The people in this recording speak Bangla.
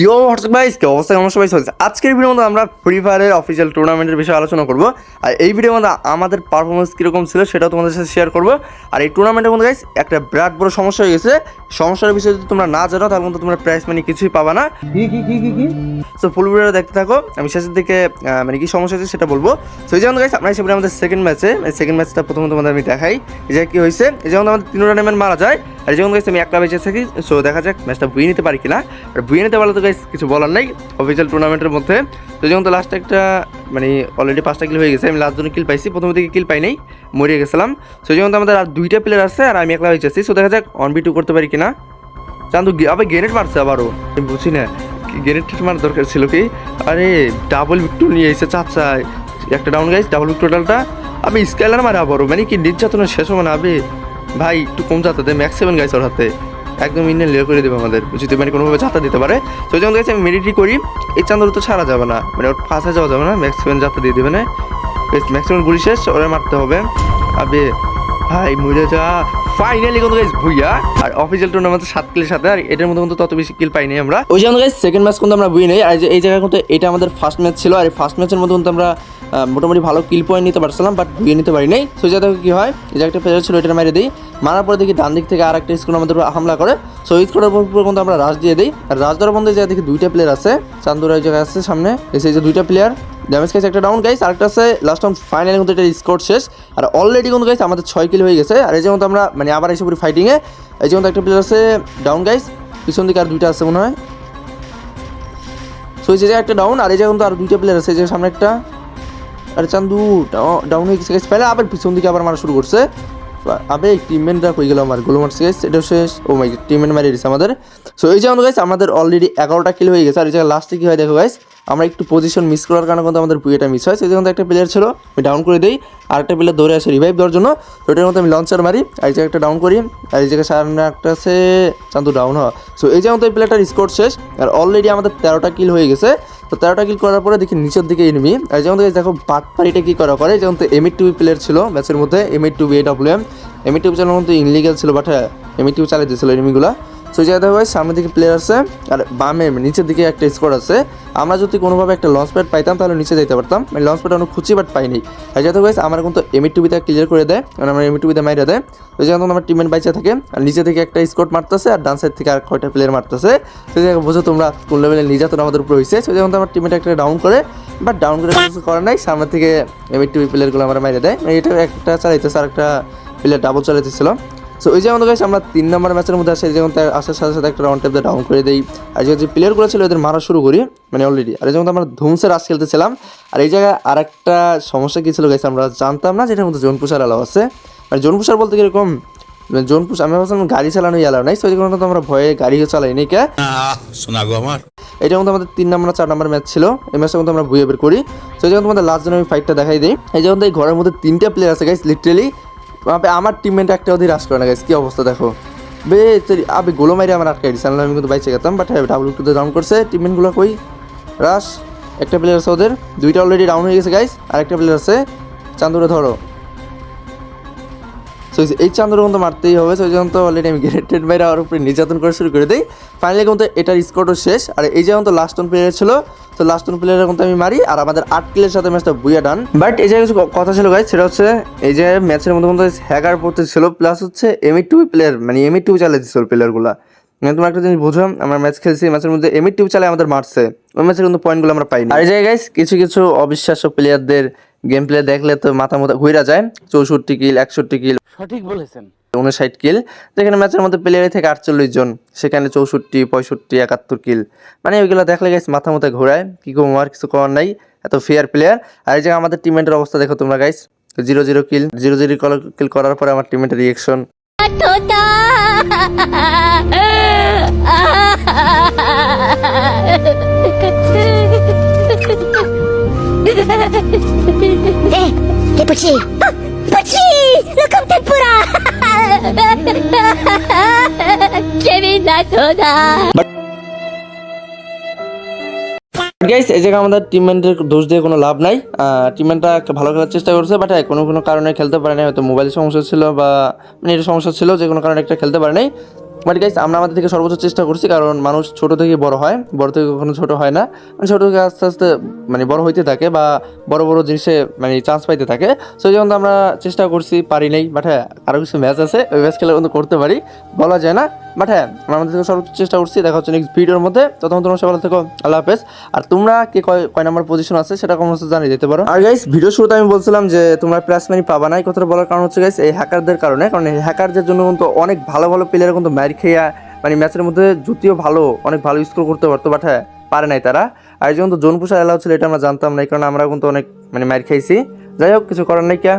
ইয়ো হোয়াটসঅ্যাপ গাইস কি অবস্থা? কেমন সবাই? চলছে আজকের ভিডিওর মধ্যে আমরা ফ্রি ফায়ারের অফিসিয়াল টুর্নামেন্টের বিষয়ে আলোচনা করব। আর এই ভিডিওর মধ্যে আমাদের পারফরমেন্স কীরকম ছিল সেটাও তোমাদের সাথে শেয়ার করব। আর এই টুর্নামেন্টের মধ্যে গাইস একটা বিরাট বড় সমস্যা হয়ে গেছে। সমস্যার বিষয়ে যদি তোমরা না জানো তাহলে কিন্তু তোমরা প্রাইস মানি কিছুই পাবা না। সো ফুল ভিডিও দেখতে থাকো। আমি শেষের দিকে মানে কি সমস্যা হয়েছে সেটা বলব। সো এই যেমন গাইস আপনার হিসেবে আমাদের সেকেন্ড ম্যাচে সেকেন্ড ম্যাচটা প্রথমে তোমাদের আমি দেখাই। এই যে কি হয়েছে? এই যেমন আমাদের তিন রানের মারা যায়। আর যেমন গাইস আমি একটা বেঁচে থাকি সো দেখা যাক ম্যাচটা বুয়ে নিতে পারি কিনা। আর বুয়ে নিতে পারলে তো গাইস কিছু বলার নাই অফিসিয়াল টুর্নামেন্টের মধ্যে। তো যেমন তো লাস্টে একটা মানে অলরেডি পাঁচটা কিল হয়ে গেছে, আমি লাস্ট জন্য কিল পাইছি, প্রথম দিকে কিল পাই নাই, মরিয়ে গেছিলাম। সো যেমন তো আমাদের আর দুইটা প্লেয়ার আছে আর আমি একলা হয়েছি সো দেখা যাক অন বি টু করতে পারি কিনা। গে- আবার গ্রেনেড মারছে আবারও, আমি বুঝি না গ্রেনেড মারার দরকার ছিল কি? আরে ডাবল ভিক্টর নিয়ে এসে চাচা একটা ডাউন গাইস ডাবল ভিক্টোরিয়ালটা আমি স্কাইলার মারে আবারও মানে কি নির্যাতনের শেষ হবে না, আবে। ভাই, একটু কম যাতে দে ম্যাক্স সেভেন গাইস ওর হাতে। একদম ইন্ডিয়ান লেয়ার করে দেবে আমাদের। যদি মানে কোনোভাবে যাতা দিতে পারে। তো যেমন গাইছে আমি মেডিটি করি, এই চান্দর তো ছাড়া যাবে না। মানে ওর ফাঁসে যাওয়া যাবে না ম্যাক্স সেভেন যাতা দিয়ে দেবে না। বেশ ম্যাক্সিমাম গুলি শেষ, ওরা মারতে হবে। আবে, ভাই, মরে যা। ফাইনালি কিন্তু গাইস ভুইয়া। আর অফিসিয়াল টুর্নামেন্টে সাত কিলের সাথে, আর এটার মধ্যে কিন্তু তত বেশি কিল পাইনি আমরা। ওই জন্য গাইস সেকেন্ড ম্যাচ কিন্তু আমরা বুই নেই আর এই জায়গায় কিন্তু এটা আমাদের ফার্স্ট ম্যাচ ছিল, আর ফার্স্ট ম্যাচের মধ্যে কিন্তু আমরা মোটামুটি ভালো কিল পয়েন্ট নিতে পারছিলাম বাট বুয়ে নিতে পারি নাই সো যাতে কি হয় যে একটা প্লেয়ার ছিল এটা মেরে দিই। মারার পরে দেখি ডান দিক থেকে আর একটা স্কোর আমাদের হামলা করে। সো এই স্কোরের উপর কিন্তু আমরা রাশ দিয়ে দিই। আর রাশ দেওয়ার মধ্যে যে দেখি দুইটা প্লেয়ার আছে। চান্দুরা জায়গায় আছে সামনে। এসে যে দুইটা প্লেয়ার ড্যামেজ গাইস একটা ডাউন গাইস আরেকটা আছে লাস্ট টাইম ফাইনালি কিন্তু এটা স্কোর শেষ। আর অলরেডি কিন্তু গাইস আমাদের ছয় কিল হয়ে গেছে। আর এই যে যেমন আমরা মানে আবার এসে পুরো ফাইটিংয়ে এই যেমন একটা প্লেয়ার আছে ডাউন গাইস পিছন দিকে আর দুইটা আছে মনে হয়। সো এই যে একটা ডাউন আর এই যে কিন্তু আর দুইটা প্লেয়ার আছে, এই যে সামনে একটা। আরে চান্দু ডাউন হয়ে গেছে ফেলে, আবার পিছন দিকে আবার মারা শুরু করছে। আবে টিমমেন্টরা হয়ে গেল আমার গোল মারছে গাইস এটা শেষ। ও মাই টিমমেন্ট মারিয়ে দিচ্ছে আমাদের। সো এই যেমন গাইস আমাদের অলরেডি এগারোটা কিল হয়ে গেছে। আর এই জায়গায় লাস্টে কি হয়, দেখো গাইস আমরা একটু পজিশন মিস করার কারণে কিন্তু আমাদের পুয়েটা মিস হয়। সেই জন্য একটা প্লেয়ার ছিল, আমি ডাউন করে দিই। আর একটা প্লেয়ার দৌড়ে আসে রিভাইভ দেওয়ার জন্য। তো ওটার মধ্যে আমি লঞ্চার মারি। আর এই একটা ডাউন করি। আর এই জায়গায় সামনে একটা আছে, চান্দু ডাউন হওয়া। সো এই যেমন এই প্লেয়ারটার স্কোর শেষ। আর অলরেডি আমাদের তেরোটা কিল হয়ে গেছে। তো তেরোটা কিল করার পরে দেখি নিচের দিকে এনিমি আর যেমন দেখি বাটপাড়িটা কি করা করে? যেমন তো এমএ টু প্লেয়ার ছিল ম্যাচের মধ্যে M A two B W M M A two চালানোর মধ্যে ইনলিগাল ছিল বাট এমএ টু চালিয়ে দিয়েছিল এনিমিগুলো সো জায়গা দেখো guys, সামনের দিকে প্লেয়ার আছে আর বামে নিচের দিকে একটা স্কোর আছে। আমরা যদি কোনোভাবে একটা লঞ্চ প্যাড পাইতাম তাহলে নিচে যেতে পারতাম। মানে লঞ্চ প্যাড অনেক খুঁজি বাট পাইনি। আর যাতে গাইস আমার কিন্তু এমএ টুবিতে ক্লিয়ার করে দেয় কারণ আমার এমএ টুবিতে মাইরে দেয়। তো যেমন আমার টিমের বাইচা থাকে আর নিচে থেকে একটা স্কোর মারতেছে আর ডান সাইড থেকে আর কয়টা প্লেয়ার মারতেছে। তো জায়গা বুঝো তোমরা কোন লেভেলে নির্যাতন আমাদের উপর হয়েছে সো যেমন আমার টিমেটা একটা ডাউন করে বাট ডাউন করে কিছু করার নাই। সামনে থেকে এমএ টুবি প্লেয়ারগুলো আমরা মাইরে দেয়। মানে এটা একটা চালাইতেছে আর একটা প্লেয়ার ডাবল চালাইতেছিল। সো ওই যে আমাদের কাছে আমরা তিন নম্বর ম্যাচের মধ্যে আসে যেমন তার আসার সাথে সাথে একটা রাউন্ড টেপে ডাউন করে দিই। আর যে প্লেয়ারগুলো ছিল ওদের মারা শুরু করি মানে অলরেডি আর যেমন আমরা ধুমসের রাস খেলতেছিলাম আর এই জায়গায় আর একটা সমস্যা কী ছিল গেছে আমরা জানতাম না যেটার মধ্যে জোনপুষার আলাও আছে। মানে জোনপুষার বলতে কীরকম মানে জোনপুষ আমি ভাবছিলাম গাড়ি চালানো এলাও নাই সেই জন্য তো আমরা ভয়ে গাড়িও চালাই নি কে? আহ শোনা গো আমার। এটার মধ্যে আমাদের তিন নম্বর চার নম্বর ম্যাচ ছিল এই ম্যাচটার মধ্যে আমরা বুয়ে বের করি। এই যেমন তোমাদের লাস্ট জন আমি ফাইটটা দেখাই দিই। এই যেমন এই ঘরের মধ্যে তিনটা প্লেয়ার আছে গাইস লিটারেলি আমার টিমমেট একটা অধীর রাস করে না গাইস কি অবস্থা দেখো। বে আবে, গোলো মারি আমার আটকাই দিচ্ছে আমি কিন্তু বাইচে গেতাম বাট হ্যাঁ ডাবল টুতে ডাউন করছে টিমমেটগুলো কই? রাস একটা প্লেয়ার আছে ওদের, দুইটা অলরেডি ডাউন হয়ে গেছে গাইস আর একটা প্লেয়ার আছে, চান্দুরে ধরো। সো এই চান্দুর কিন্তু মারতেই হবে। সেই জন্য তো অলরেডি আমি গ্রেটেড বাইরে আর উপরে নির্যাতন করে শুরু করে দিই। ফাইনালি কিন্তু এটার স্কোরও শেষ। আর এই যেমন তো লাস্ট অন প্লেয়ার ছিল, তো লাস্ট অন প্লেয়ারের কিন্তু আমি মারি। আর আমাদের আট কিলের সাথে ম্যাচটা বুয়া ডান বাট এই জায়গায় কিছু কথা ছিল গাইজ সেটা হচ্ছে, এই যে ম্যাচের মধ্যে মধ্যে হ্যাকার পড়তে ছিল প্লাস হচ্ছে এমই টু প্লেয়ার মানে এমই টু চালাইছিল প্লেয়ারগুলো মানে তোমার একটা জিনিস বুঝো, আমরা ম্যাচ খেলছি ম্যাচের মধ্যে এমই টু চালে আমাদের মারছে। ওই ম্যাচের কিন্তু পয়েন্টগুলো আমরা পাইনি। আর এই জায়গায় কিছু কিছু অবিশ্বাস্য প্লেয়ারদের গেম প্লে দেখলে তো মাথা মতো ঘুরা যায়। চৌষট্টি কিল একষট্টি কিল সঠিক বলেছেন। উনষাট কিল যেখানে ম্যাচের মধ্যে প্লেয়ার থেকে আটচল্লিশ জন সেখানে চৌষট্টি পঁয়ষট্টি একাত্তর কিল মানে ওইগুলো দেখলে গাইস মাথা মতো ঘোরায়। কি করব আর কিছু করার নাই। এত ফেয়ার প্লেয়ার আর এই যে আমাদের টিমেন্টের অবস্থা দেখো তোমরা guys zero zero kill zero zero kill করার পরে আমার টিমেন্টের reaction Petits Ah, Petits Le comme tempura Kevin Natoda guys এই জায়গায় আমাদের টিমমেন্টের দোষ দিয়ে কোনো লাভ নাই। টিমমেন্টটা ভালো খেলার চেষ্টা করছে বাট হ্যাঁ কোনো কোনো কারণে খেলতে পারে নাই। হয়তো মোবাইলের সমস্যা ছিল বা নেটের সমস্যা ছিল যে কোনো কারণে একটা খেলতে পারে নাই। বাট গাইস আমরা আমাদের থেকে সর্বোচ্চ চেষ্টা করছি, কারণ মানুষ ছোট থেকে বড় হয়, বড় থেকে কখনো ছোট হয় না। মানে ছোট থেকে আস্তে আস্তে মানে বড় হইতে থাকে বা বড় বড় জিনিসে মানে চান্স পাইতে থাকে। সো জন্য আমরা চেষ্টা করছি, পারি নাই বাট হ্যাঁ আরও কিছু ম্যাচ আছে, ওই ম্যাচ খেলা কিন্তু করতে পারি। বলা যায় না বাট হ্যাঁ আমরা আমাদের থেকে সর্বোচ্চ চেষ্টা করছি, দেখা হচ্ছে নেক্সট ভিডিওর মধ্যে। ততক্ষণ তোমরা সবাই থেকো, আল্লাহ হাফেজ। আর তোমরা কে কয় কয় নাম্বার পজিশন আছে সেটা কমেন্টসে জানিয়ে দিতে পারো। আর গাইস ভিডিও শুরুতে আমি বলছিলাম যে তোমরা প্লাস মানি পাবা না, এই কথাটা বলার কারণ হচ্ছে গাইস এই হ্যাকারদের কারণে। কারণ এই হ্যাকারদের জন্য কিন্তু অনেক ভালো ভালো প্লেয়ার কিন্তু ম্যার খেয়া মানে ম্যাচের মধ্যে যদিও ভালো, অনেক ভালো স্কোর করতে পারতো বাট হ্যাঁ পারে নাই তারা। আর এই জন্য জোন পুষা এলাও ছিল, এটা আমরা জানতাম না, এই কারণে আমরা কিন্তু অনেক মানে মার খাইছি যাই হোক, কিছু করার নাই কে।